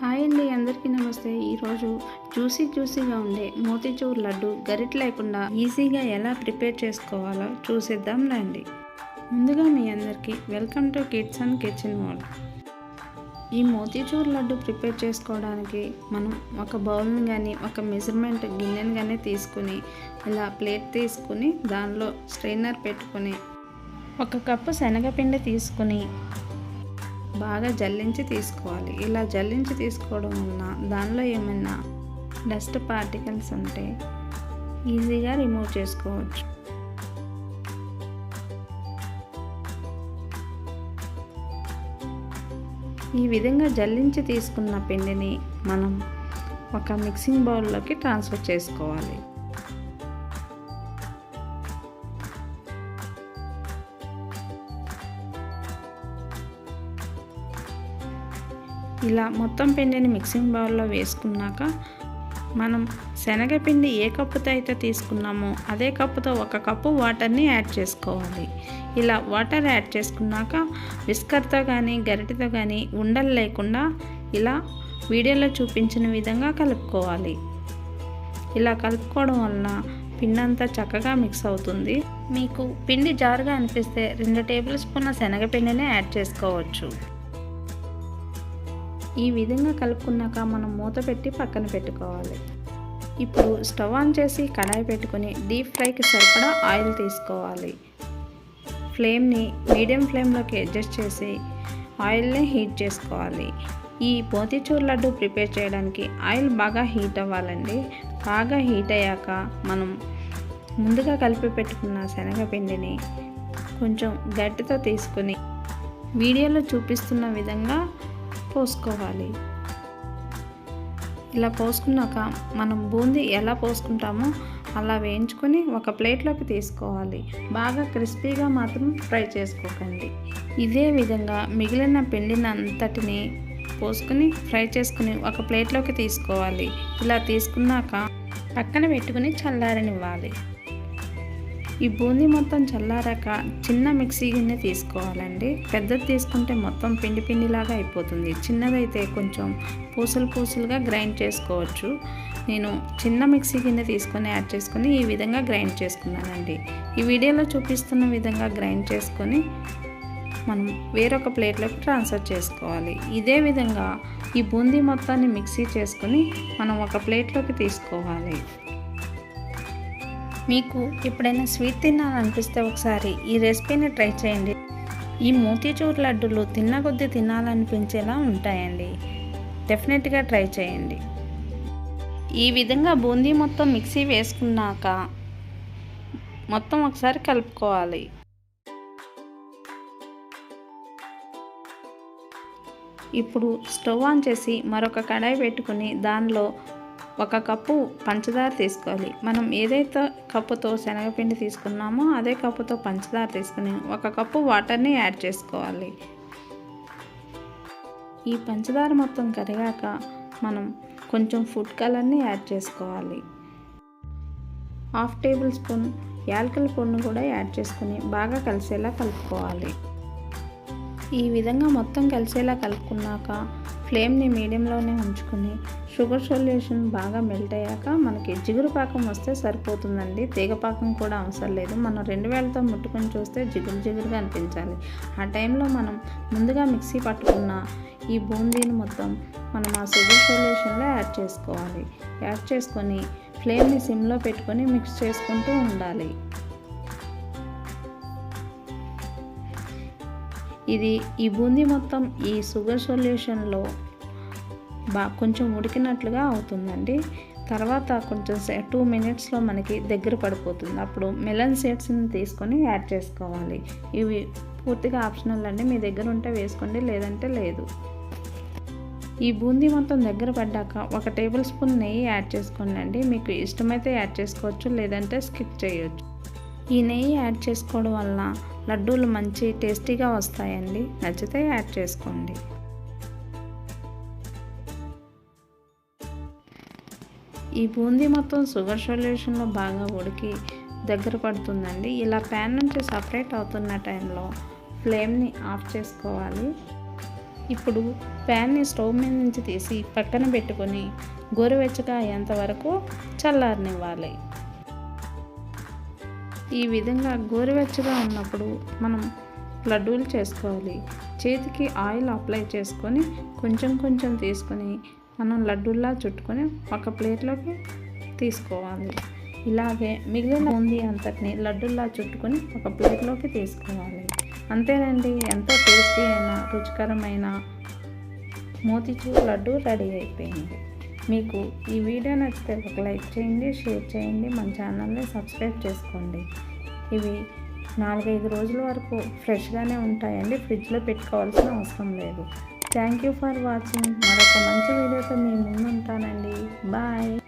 Hi అండి అందరికీ నమస్తే. ఈరోజు జ్యూసీ జ్యూసీగా ఉండే మోతీచూర్ లడ్డు గరిట లేకుండా ఈజీగా ఎలా ప్రిపేర్ చేసుకోవాలో చూసేద్దాం రండి. ముందుగా మీ అందరికీ welcome to kids and kitchen mode ఈ మోతీచూర్ లడ్డు ప్రిపేర్ చేసుకోవడానికి మనం ఒక బౌల్ని కానీ ఒక మెజర్మెంట్ గిన్నెని కానీ తీసుకుని ఇలా ప్లేట్ తీసుకుని దానిలో స్ట్రైనర్ పెట్టుకుని ఒక కప్పు శనగపిండి తీసుకుని బాగా జల్లించి తీసుకోవాలి. ఇలా జల్లించి తీసుకోవడం వలన దానిలో ఏమైనా డస్ట్ పార్టికల్స్ ఉంటే ఈజీగా రిమూవ్ చేసుకోవచ్చు. ఈ విధంగా జల్లించి తీసుకున్న పిండిని మనం ఒక మిక్సింగ్ బౌల్లోకి ట్రాన్స్ఫర్ చేసుకోవాలి. ఇలా మొత్తం పిండిని మిక్సింగ్ బౌల్లో వేసుకున్నాక మనం శనగపిండి ఏ కప్పుతో అయితే తీసుకున్నామో అదే కప్పుతో ఒక కప్పు వాటర్ని యాడ్ చేసుకోవాలి. ఇలా వాటర్ యాడ్ చేసుకున్నాక విస్కర్తో కానీ గరిటెతో కానీ ఉండలు లేకుండా ఇలా వీడియోలో చూపించిన విధంగా కలుపుకోవాలి. ఇలా కలుపుకోవడం వలన పిండి అంతా చక్కగా మిక్స్ అవుతుంది. మీకు పిండి జారుగా అనిపిస్తే రెండు టేబుల్ స్పూన్ల శనగపిండిని యాడ్ చేసుకోవచ్చు. ఈ విధంగా కలుపుకున్నాక మనం మూత పెట్టి పక్కన పెట్టుకోవాలి. ఇప్పుడు స్టవ్ ఆన్ చేసి కడాయి పెట్టుకొని డీప్ ఫ్రైకి సరిపడా ఆయిల్ తీసుకోవాలి. ఫ్లేమ్ని మీడియం ఫ్లేమ్లోకి అడ్జస్ట్ చేసి ఆయిల్ని హీట్ చేసుకోవాలి. ఈ పోతిచూర్ లడ్డు ప్రిపేర్ చేయడానికి ఆయిల్ బాగా హీట్ అవ్వాలండి. బాగా హీట్ అయ్యాక మనం ముందుగా కలిపి పెట్టుకున్న శనగపిండిని కొంచెం గట్టితో తీసుకుని వీడియోలో చూపిస్తున్న విధంగా పోసుకోవాలి. ఇలా పోసుకున్నాక మనం బూందీ ఎలా పోసుకుంటామో అలా వేయించుకొని ఒక ప్లేట్లోకి తీసుకోవాలి. బాగా క్రిస్పీగా మాత్రం ఫ్రై చేసుకోకండి. ఇదే విధంగా మిగిలిన పిండిని అంతటిని పోసుకుని ఫ్రై చేసుకుని ఒక ప్లేట్లోకి తీసుకోవాలి. ఇలా తీసుకున్నాక పక్కన పెట్టుకుని చల్లారనివ్వాలి. ఈ బూందీ మొత్తం చల్లారాక చిన్న మిక్సీ గిన్నె తీసుకోవాలండి. పెద్దది తీసుకుంటే మొత్తం పిండి పిండిలాగా అయిపోతుంది. చిన్నదైతే కొంచెం పూసలు పూసలుగా గ్రైండ్ చేసుకోవచ్చు. నేను చిన్న మిక్సీ గిన్నె తీసుకొని యాడ్ చేసుకొని ఈ విధంగా గ్రైండ్ చేసుకున్నానండి. ఈ వీడియోలో చూపిస్తున్న విధంగా గ్రైండ్ చేసుకొని మనం వేరొక ప్లేట్లోకి ట్రాన్స్ఫర్ చేసుకోవాలి. ఇదే విధంగా ఈ బూందీ మొత్తాన్ని మిక్సీ చేసుకొని మనం ఒక ప్లేట్లోకి తీసుకోవాలి. మీకు ఎప్పుడైనా స్వీట్ తినాలనిపిస్తే ఒకసారి ఈ రెసిపీని ట్రై చేయండి. ఈ మోతీచూర్ లడ్డూలు తిన్న కొద్దీ తినాలనిపించేలా ఉంటాయండి. డెఫినెట్గా ట్రై చేయండి. ఈ విధంగా బూందీ మొత్తం మిక్సీ వేసుకున్నాక మొత్తం ఒకసారి కలుపుకోవాలి. ఇప్పుడు స్టవ్ ఆన్ చేసి మరొక కడాయి పెట్టుకుని దానిలో ఒక కప్పు పంచదార తీసుకోవాలి. మనం ఏదైతే కప్పుతో శనగపిండి తీసుకున్నామో అదే కప్పుతో పంచదార తీసుకుని ఒక కప్పు వాటర్ని యాడ్ చేసుకోవాలి. ఈ పంచదార మొత్తం కరిగాక మనం కొంచెం ఫుడ్ కలర్ని యాడ్ చేసుకోవాలి. హాఫ్ టేబుల్ స్పూన్ యాలకల పొడిని కూడా యాడ్ చేసుకుని బాగా కలిసేలా కలుపుకోవాలి. ఈ విధంగా మొత్తం కలిసేలా కలుపుకున్నాక ఫ్లేమ్ని మీడియంలోనే ఉంచుకుని షుగర్ సొల్యూషన్ బాగా మెల్ట్ అయ్యాక మనకి జిగురు పాకం వస్తే సరిపోతుందండి. తీగ పాకం కూడా అవసరం లేదు. మనం రెండు వేలతో ముట్టుకొని చూస్తే జిగురు జిగురుగా అనిపించాలి. ఆ టైంలో మనం ముందుగా మిక్సీ పట్టుకున్న ఈ బూందీని మొత్తం మనం ఆ షుగర్ సొల్యూషన్లో యాడ్ చేసుకోవాలి. యాడ్ చేసుకొని ఫ్లేమ్ని సిమ్లో పెట్టుకొని మిక్స్ చేసుకుంటూ ఉండాలి. ఇది ఈ బూందీ మొత్తం ఈ షుగర్ సొల్యూషన్లో బా కొంచెం ఉడికినట్లుగా అవుతుందండి. తర్వాత కొంచెం టూ మినిట్స్లో మనకి దగ్గర పడిపోతుంది. అప్పుడు మెలన్ సీడ్స్ని తీసుకొని యాడ్ చేసుకోవాలి. ఇవి పూర్తిగా ఆప్షనల్ అండి. మీ దగ్గర ఉంటే వేసుకోండి లేదంటే లేదు. ఈ బూందీ మొత్తం దగ్గర పడ్డాక ఒక టేబుల్ స్పూన్ నెయ్యి యాడ్ చేసుకోండి అండి మీకు ఇష్టమైతే యాడ్ చేసుకోవచ్చు లేదంటే స్కిప్ చేయొచ్చు. ఈ నెయ్యి యాడ్ చేసుకోవడం వల్ల లడ్డూలు మంచి టేస్టీగా వస్తాయండి. నచ్చితే యాడ్ చేసుకోండి. ఈ బూందీ మొత్తం షుగర్ సొల్యూషన్లో బాగా ఉడికి దగ్గర పడుతుందండి. ఇలా ప్యాన్ నుంచి సపరేట్ అవుతున్న టైంలో ఫ్లేమ్ని ఆఫ్ చేసుకోవాలి. ఇప్పుడు ప్యాన్ని స్టవ్ మీద నుంచి తీసి పక్కన పెట్టుకొని గోరువెచ్చగా అయ్యేంత వరకు చల్లారనివ్వాలి. ఈ విధంగా గోరువెచ్చగా ఉన్నప్పుడు మనం లడ్డూలు చేసుకోవాలి. చేతికి ఆయిల్ అప్లై చేసుకొని కొంచెం కొంచెం తీసుకొని మనం లడ్డూల్లా చుట్టుకొని ఒక ప్లేట్లోకి తీసుకోవాలి. ఇలాగే మిగిలిన ఉంది అంతటిని లడ్డూల్లా చుట్టుకొని ఒక ప్లేట్లోకి తీసుకోవాలి. అంతేనండి ఎంతో టేస్టీ అయిన రుచికరమైన మోతిచూ లడ్డు రెడీ అయిపోయింది. మీకు ఈ వీడియో నచ్చితే ఒక లైక్ చేయండి షేర్ చేయండి మన ఛానల్ని సబ్స్క్రైబ్ చేసుకోండి. ఇవి నాలుగైదు రోజుల వరకు ఫ్రెష్గానే ఉంటాయండి ఫ్రిడ్జ్లో పెట్టుకోవాల్సిన అవసరం లేదు. Thank you for watching. మరొక మంచి వీడియోతో మీ ముందు ఉంటానండి బాయ్.